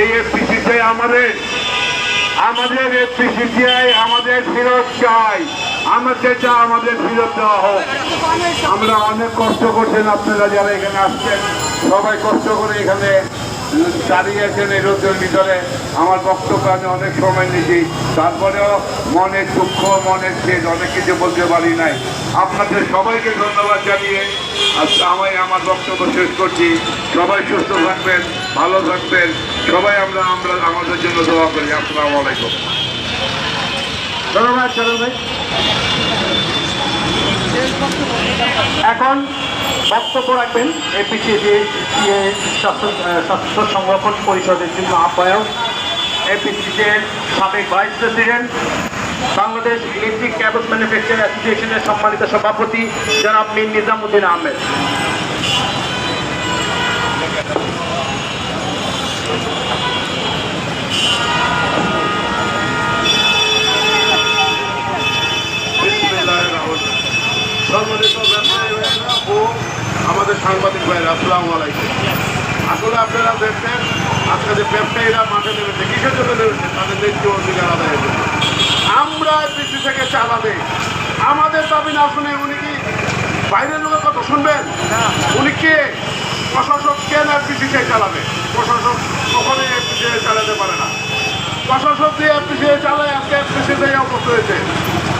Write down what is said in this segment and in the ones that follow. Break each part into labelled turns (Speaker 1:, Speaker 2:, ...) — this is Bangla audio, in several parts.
Speaker 1: এই এফপিসিতে আমাদের আমাদের এফপিসিসিআই আমাদের ফেরত চাই। আমাদের যা আমাদের ফেরত দেওয়া হোক। আমরা অনেক কষ্ট করছেন আপনারা যারা এখানে আসছেন। সবাই কষ্ট করে এখানে দাঁড়িয়ে আছেন এই রোদের ভিতরে, আমার বক্তব্য আমি অনেক সময় নিয়েছি। তারপরেও মনের দুঃখ মনের শেষ অনেক কিছু বলতে পারি নাই। আপনাদের সবাইকে ধন্যবাদ জানিয়ে আমি আমার বক্তব্য শেষ করছি। সবাই সুস্থ থাকবেন, ভালো থাকবেন। সবাই আমরা আমরা আমাদের জন্য দোয়া করি। আসসালামু আলাইকুম।
Speaker 2: ধন্যবাদ, চরণ ভাই। এখন বক্তব্য রাখবেন এপিসিডি স্বাস্থ্য সংরক্ষণ পরিষদের জন্য আহ্বায়ক এপিসিডির সাবেক vice president, Bangladesh electric cables manufacture অ্যাসোসিয়েশনের সম্মানিত সভাপতি জনাব মীর নিজামুদ্দিন আহমেদ।
Speaker 3: ও আমাদের সাংবাদিক ভাইয়েরা আসসালামু আলাইকুম। আসলে আপনারা দেখছেন আজকে যে ব্যবসায়ীরা মাঠে নেমেছে, কিসের জন্য নেমেছে? তাদের ন্যায্য অধিকার আদায়ের জন্য। আমরা কৃষি থেকে চালাবে আমাদের দাবি না শুনে উনি কি বাইরের লোকের কথা শুনবেন? উনি কে? প্রশাসক কেন এফপিসিসিআই চালাবে? প্রশাসক কখনোই এফপিসিআই চালাতে পারে না। প্রশাসক দিয়ে এফপিসিআই চালায়, আজকে এফপিসিআই অবস্থা হয়েছে।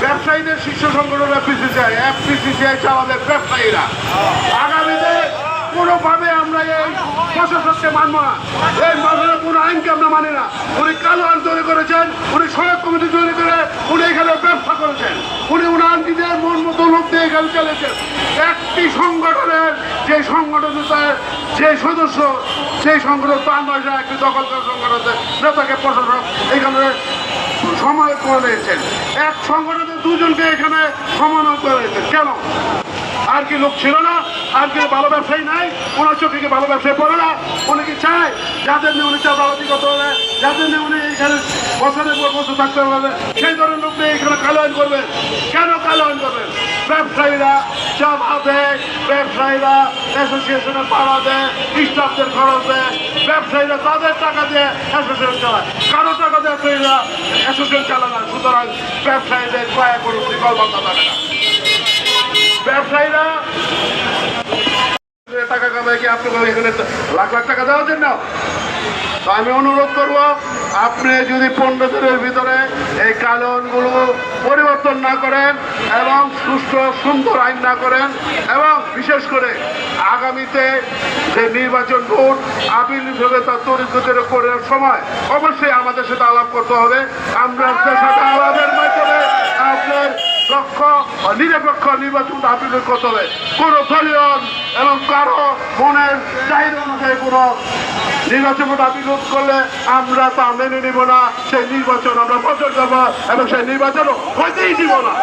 Speaker 3: ব্যবসায়ীদের শীর্ষ সংগঠন এফপিসিসিআই এফপিসিসিআই চালাবে ব্যবসায়ীরা। কোনোভাবে আমরা এই প্রশাসককে মানব না। এই মাসের কোনো আইনকে আমরা মানি না। উনি কালো আইন তৈরি করেছেন, উনি সড়ক কমিটি তৈরি করে, উনি এখানে ব্যবসা করেছেন। উনি উনার নিজের মন মতো লোক দিয়ে এখানে চলেছেন একটি সংগঠনের যে সংগঠনের তার যে সদস্য, সেই সংগঠন তার নয় একটি দখলকার সংগঠনের নেতাকে প্রশাসক এখানে করে দিয়েছেন। এক সংগঠনের দুজনকে এখানে করে দিয়েছেন। কেন? আর কি লোক ছিল না, আর কি ভালো ব্যবসায়ী নাই, ওনার চোখে কি ভালো ব্যবসায়ী পড়ে না? উনি কি চায়? যাদের নিয়ে উনি চাঁদাবাদি করতে হবে যাদের নিয়ে উনি এখানে বছরের পর বছর থাকতে হবে সেই ধরনের লোক নিয়ে এখানে কালো আইন করবেন কেন কালো আইন করবেন ব্যবসায়ীরা চাঁদা দেয় ব্যবসায়ীরা অ্যাসোসিয়েশনের পাড়া দেয় স্টাফদের খরচ দেয়। ব্যবসায়ীরা তাদের টাকা দিয়ে অ্যাসোসিয়েশন চালায়। কারও টাকা দিয়ে ব্যবসায়ীরা অ্যাসোসিয়েশন চালায় না। সুতরাং ব্যবসায়ীদের দয়া করুন বিকল্প থাকে না। লাখ লাখ টাকা জন্য। আমি অনুরোধ আপনি যদি পনেরো দিনের ভিতরে এই পরিবর্তন না করেন এবং সুষ্ঠু সুন্দর আইন না করেন এবং বিশেষ করে আগামীতে যে নির্বাচন ভোট, আপিল বিভাগে তার তরিকদের করার সময় অবশ্যই আমাদের সাথে আলাপ করতে হবে। আমরা আপনার দক্ষ ও নিরপেক্ষ নির্বাচন আপিল করতে হবে কোনো দলীয় এবং কারও মনের চাহিদা অনুযায়ী কোনো নির্বাচন দাবি করলে আমরা তা মেনে নিব না। সেই নির্বাচন আমরা বছর দেবো এবং সেই নির্বাচন হইতেই দিব না।